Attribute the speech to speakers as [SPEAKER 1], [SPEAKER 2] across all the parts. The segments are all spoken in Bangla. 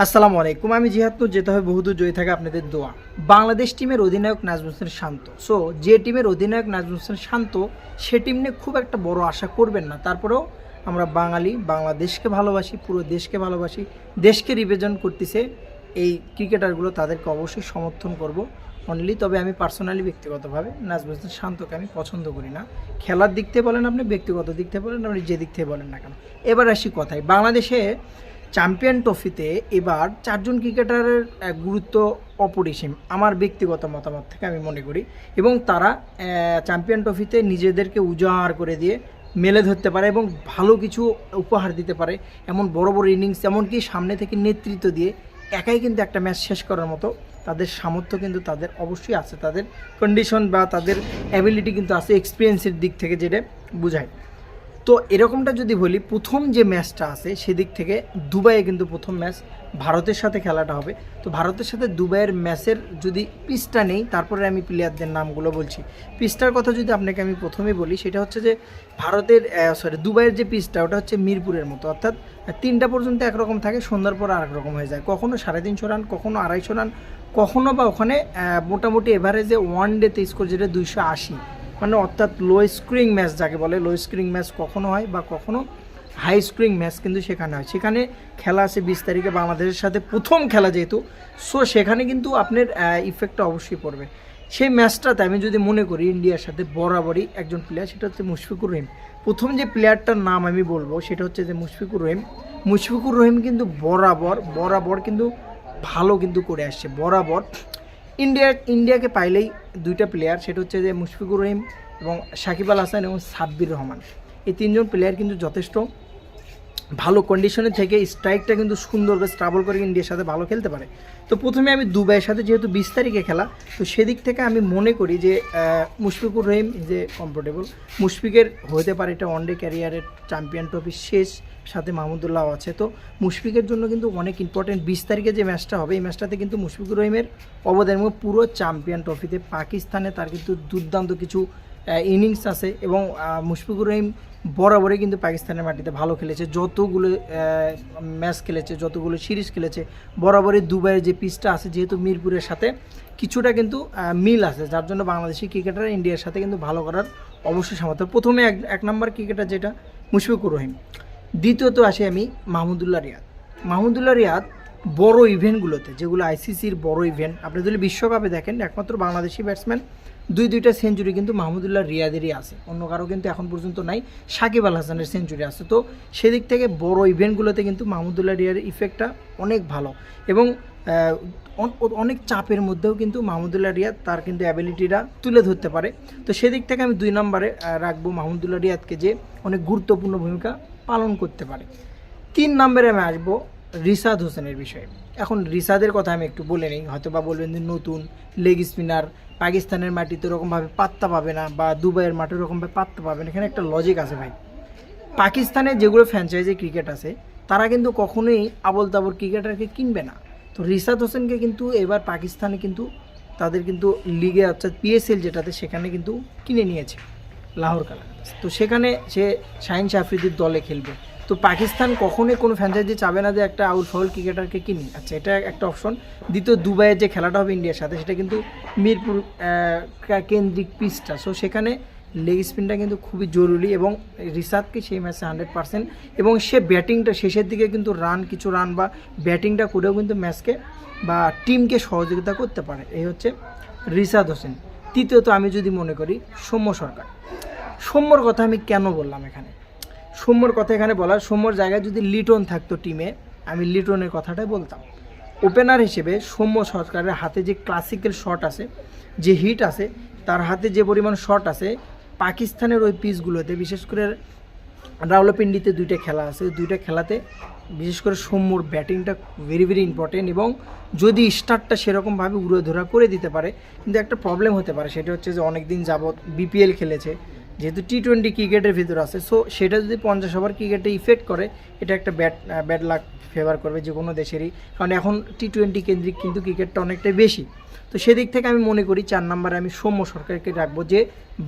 [SPEAKER 1] আসসালামু আলাইকুম, আমি জিহাদনুর যেতে হবে বহুদূর, জয়ী থাকে আপনাদের দোয়া। বাংলাদেশ টিমের অধিনায়ক নাজমুল হোসেন শান্ত। সো যে টিমের অধিনায়ক নাজমুল হোসেন শান্ত, সে টিম নিয়ে খুব একটা বড় আশা করবেন না। তারপরেও আমরা বাঙালি, বাংলাদেশকে ভালোবাসি, পুরো দেশকে ভালোবাসি, দেশকে রিপ্রেজেন্ট করতেছে এই ক্রিকেটারগুলো তাদেরকে অবশ্যই সমর্থন করব। অনলি তবে আমি পার্সোনালি ব্যক্তিগতভাবে নাজমুল হোসেন শান্তকে আমি পছন্দ করি না। খেলার দিক থেকে বলেন আপনি, ব্যক্তিগত দিক থেকে বলেন, আপনি যে দিক থেকে বলেন না কেন। এবার আসি কথায়। বাংলাদেশে চ্যাম্পিয়ন ট্রফিতে এবার চারজন ক্রিকেটারের গুরুত্ব অপরিসীম। আমার ব্যক্তিগত মতামত থেকে আমি মনে করি। এবং তারা চ্যাম্পিয়ন ট্রফিতে নিজেদেরকে উজাড় করে দিয়ে মেলে ধরতে পারে এবং ভালো কিছু উপহার দিতে পারে। এমন বড় বড় ইনিংস এমনকি সামনে থেকে নেতৃত্ব দিয়ে একাই কিন্তু একটা ম্যাচ শেষ করার মতো তাদের সামর্থ্য কিন্তু তাদের অবশ্যই আছে। তাদের কন্ডিশন বা তাদের অ্যাবিলিটি কিন্তু আছে এক্সপিরিয়েন্সের দিক থেকে যেটা বোঝায়। তো এরকমটা যদি বলি, প্রথম যে ম্যাচটা আছে, সেদিক থেকে দুবাইয়ে কিন্তু প্রথম ম্যাচ ভারতের সাথে খেলাটা হবে। তো ভারতের সাথে দুবাইয়ের ম্যাচের যদি পিচটা নেই, তারপরে আমি প্লেয়ারদের নামগুলো বলছি। পিচটার কথা যদি আপনাকে আমি প্রথমে বলি, সেটা হচ্ছে যে ভারতের সরি দুবাইয়ের যে পিচটা, ওটা হচ্ছে মিরপুরের মতো। অর্থাৎ তিনটা পর্যন্ত একরকম থাকে, সন্ধ্যার পর আরেক রকম হয়ে যায়। কখনো সাড়ে তিনশো রান, কখনো আড়াইশো রান, কখনো বা ওখানে মোটামুটি এভারেজে ওয়ান ডেতে স্কোর যেটা দুইশো আশি। মানে অর্থাৎ লো স্ক্রিং ম্যাচ যাকে বলে লো স্ক্রিং ম্যাচ কখনো হয় বা কখনো হাই স্ক্রিং ম্যাচ কিন্তু সেখানে হয়। সেখানে খেলা আছে বিশ তারিখে বাংলাদেশের সাথে প্রথম খেলা যেহেতু সো সেখানে কিন্তু আপনার ইফেক্টটা অবশ্যই পড়বে। সেই ম্যাচটাতে আমি যদি মনে করি ইন্ডিয়ার সাথে বরাবরই একজন প্লেয়ার সেটা হচ্ছে মুশফিকুর রহিম। প্রথম যে প্লেয়ারটার নাম আমি বলব, সেটা হচ্ছে যে মুশফিকুর রহিম। মুশফিকুর রহিম কিন্তু বরাবর বরাবর কিন্তু ভালো কিন্তু করে আসছে, বরাবর। ইন্ডিয়া, ইন্ডিয়াকে পাইলেই দুইটা প্লেয়ার সেটা হচ্ছে যে মুশফিকুর রহিম এবং সাকিব আল হাসান এবং সাব্বির রহমান। এই তিনজন প্লেয়ার কিন্তু যথেষ্ট। ভালো কন্ডিশনে থেকে স্ট্রাইকটা কিন্তু সুন্দর করে স্ট্রাবল করে ইন্ডিয়ার সাথে ভালো খেলতে পারে। তো প্রথমে আমি দুবাইয়ের সাথে যেহেতু বিশ তারিখে খেলা, তো সেদিক থেকে আমি মনে করি যে মুশফিকুর রহিম যে কমফোর্টেবল মুশফিকের হতে পারে এটা ওয়ানডে ক্যারিয়ারের চ্যাম্পিয়ন ট্রফি শেষ, সাথে মাহমুদুল্লাহ আছে। তো মুশফিকের জন্য কিন্তু অনেক ইম্পর্টেন্ট বিশ তারিখে যে ম্যাচটা হবে, এই ম্যাচটাতে কিন্তু মুশফিকুর রহিমের অবদান পুরো চ্যাম্পিয়ন ট্রফিতে পাকিস্তানে তার কিন্তু দুর্দান্ত কিছু ইনিংস আছে এবং মুশফিকুর রহিম বরাবরই কিন্তু পাকিস্তানের মাটিতে ভালো খেলেছে। যতগুলো ম্যাচ খেলেছে, যতগুলো সিরিজ খেলেছে, বরাবরই দুবাইয়ের যে পিচটা আছে, যেহেতু মিরপুরের সাথে, কিছুটা কিন্তু মিল আছে, যার জন্য বাংলাদেশি ক্রিকেটার ইন্ডিয়ার সাথে কিন্তু ভালো করার অবশ্যই সামর্থ্য। প্রথমে এক এক নম্বর ক্রিকেটার যেটা, মুশফিকুর রহিম। দ্বিতীয়ত আসি আমি মাহমুদুল্লাহ রিয়াদ। মাহমুদুল্লাহ রিয়াদ বড় ইভেন্টগুলোতে যেগুলো আইসিসির বড় ইভেন্ট আপনি যদি বিশ্বকাপে দেখেন, একমাত্র বাংলাদেশি ব্যাটসম্যান দুই দুইটা সেঞ্চুরি কিন্তু মাহমুদুল্লাহ রিয়াদেরই আছে। অন্য কারও কিন্তু এখন পর্যন্ত নাই। সাকিব আল হাসানের সেঞ্চুরি আছে। তো সেদিক থেকে বড় ইভেন্টগুলোতে কিন্তু মাহমুদুল্লাহ রিয়ার ইফেক্টটা অনেক ভালো। এবং অনেক চাপের মধ্যেও কিন্তু মাহমুদুল্লাহ রিয়াদ তার কিন্তু অ্যাবিলিটিটা তুলে ধরতে পারে। তো সেদিক থেকে আমি দুই নম্বরে রাখব মাহমুদুল্লাহ রিয়াদকে যে অনেক গুরুত্বপূর্ণ ভূমিকা পালন করতে পারে। তিন নম্বরে আমি আসব রিসাদ হোসেনের বিষয়ে। এখন রিসাদের কথা আমি একটু বলে নিই। হয়তো বা বলবেন যে নতুন লেগ স্পিনার পাকিস্তানের মাটিতে ওরকমভাবে পাত্তা পাবে না, বা দুবাইয়ের মাঠে ওরকমভাবে পাত্তা পাবে না। এখানে একটা লজিক আছে ভাই। পাকিস্তানের যেগুলো ফ্র্যাঞ্চাইজি ক্রিকেট আছে, তারা কিন্তু কখনোই আবল তাবল ক্রিকেটারকে কিনবে না। তো রিসাদ হোসেনকে কিন্তু এবার পাকিস্তানে কিন্তু তাদের কিন্তু লিগে অর্থাৎ পিএসএল যেটাতে, সেখানে কিন্তু কিনে নিয়েছে লাহোর কালান্দার্স তো সেখানে সে শাহিন শাফরিদির দলে খেলবে। তো পাকিস্তান কখনোই কোনো ফ্র্যাঞ্চাইজি চাবে না যে একটা আউট ফল ক্রিকেটারকে কিনি। আচ্ছা এটা একটা অপশন দ্বিতীয়, দুবাইয়ের যে খেলাটা হবে ইন্ডিয়ার সাথে, সেটা কিন্তু মিরপুর কেন্দ্রিক পিচটা সো সেখানে লেগ স্পিনটা কিন্তু খুবই জরুরি এবং রিসাদকে সেই ম্যাচে হান্ড্রেড পার্সেন্ট এবং সে ব্যাটিংটা শেষের দিকে কিন্তু রান কিছু রান বা ব্যাটিংটা করেও কিন্তু ম্যাচকে বা টিমকে সহযোগিতা করতে পারে। এই হচ্ছে রিসাদ হোসেন। তৃতীয়ত আমি যদি মনে করি, সৌম্য সরকার। সৌম্যর কথা আমি কেন বললাম এখানে? সৌম্যর কথা এখানে বলার, সৌম্যর জায়গায় যদি লিটন থাকতো টিমে, আমি লিটনের কথাটাই বলতাম। ওপেনার হিসেবে সৌম্য সরকারের হাতে যে ক্লাসিক্যাল শট আছে, যে হিট আছে, তার হাতে যে পরিমাণ শট আছে, পাকিস্তানের ওই পিচগুলোতে, বিশেষ করে রাওলাপিন্ডিতে দুইটা খেলা আছে দুইটা খেলাতে বিশেষ করে সৌম্যর ব্যাটিংটা ভেরি ভেরি ইম্পর্টেন্ট এবং যদি স্টার্টটা সেরকমভাবে উড়োধরা করে দিতে পারে, কিন্তু একটা প্রবলেম হতে পারে, সেটা হচ্ছে যে অনেক দিন যাবৎ বিপিএল খেলেছে যেহেতু টি টোয়েন্টি ক্রিকেটের ভিতর আছে সো সেটা যদি পঞ্চাশ ওভার ক্রিকেটে ইফেক্ট করে, এটা একটা ব্যাট ব্যাট লাক ফেভার করবে যে কোনো দেশেরই। কারণ এখন টি টোয়েন্টি কেন্দ্রিক কিন্তু ক্রিকেটটা অনেকটাই বেশি। তো সেদিক থেকে আমি মনে করি চার নম্বরে আমি সৌম্য সরকারকে রাখব যে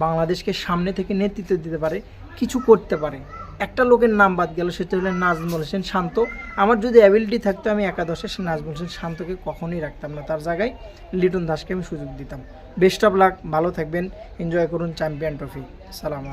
[SPEAKER 1] বাংলাদেশকে সামনে থেকে নেতৃত্ব দিতে পারে, কিছু করতে পারে। একটা লোকের নাম বাদ গেল, সেটা হলো নাজমুল হোসেন শান্ত। আমার যদি অ্যাবিলিটি থাকতো, আমি একাদশে সে নাজমুল হোসেন শান্তকে কখনোই রাখতাম না। তার জায়গায় লিটন দাসকে আমি সুযোগ দিতাম। বেস্ট অফ লাক ভালো থাকবেন এনজয় করুন চ্যাম্পিয়ন ট্রফি সালাম আলাইকুম।